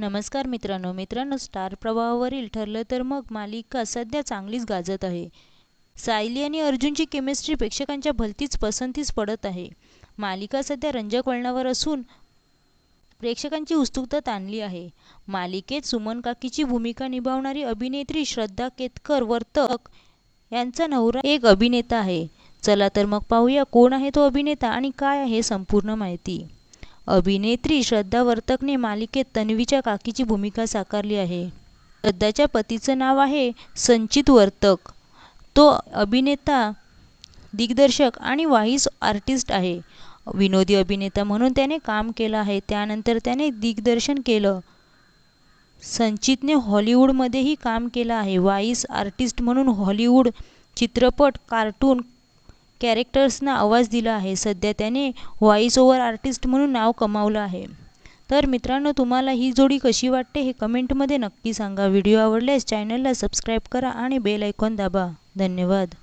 नमस्कार मित्रांनो मित्रांनो स्टार प्रवाहावरील ठरलं तर मग मालिका सध्या चांगलीच गाजत आहे. सायली आणि अर्जुनची केमिस्ट्री प्रेक्षकांच्या भलतीच पसंतीस पडत आहे. मालिका सध्या रंजक वळणावर असून प्रेक्षकांची उत्सुकता ताणली आहे. मालिकेत सुमन काकीची भूमिका निभावणारी अभिनेत्री श्रद्धा केतकर वर्तक यांचा नवरा एक अभिनेता आहे. चला तर मग पाहूया कोण आहे तो अभिनेता आणि काय आहे संपूर्ण माहिती. अभिनेत्री श्रद्धा वर्तकने मालिकेत तन्वीच्या काकीची भूमिका साकारली आहे. श्रद्धाच्या पतीचं नाव आहे संचित वर्तक. तो अभिनेता दिग्दर्शक आणि व्हॉइस आर्टिस्ट आहे. विनोदी अभिनेता म्हणून त्याने काम केलं आहे. त्यानंतर त्याने दिग्दर्शन केलं. संचितने हॉलिवूडमध्येही काम केलं आहे. व्हॉइस आर्टिस्ट म्हणून हॉलिवूड चित्रपट कार्टून कॅरेक्टर्सना आवाज दिला आहे. सध्या त्याने व्हॉइस ओव्हर आर्टिस्ट म्हणून नाव कमावलं आहे. तर मित्रांनो तुम्हाला ही जोडी कशी वाटते हे कमेंटमध्ये नक्की सांगा. व्हिडिओ आवडल्यास चॅनलला सबस्क्राईब करा आणि बेल आयकॉन दाबा. धन्यवाद.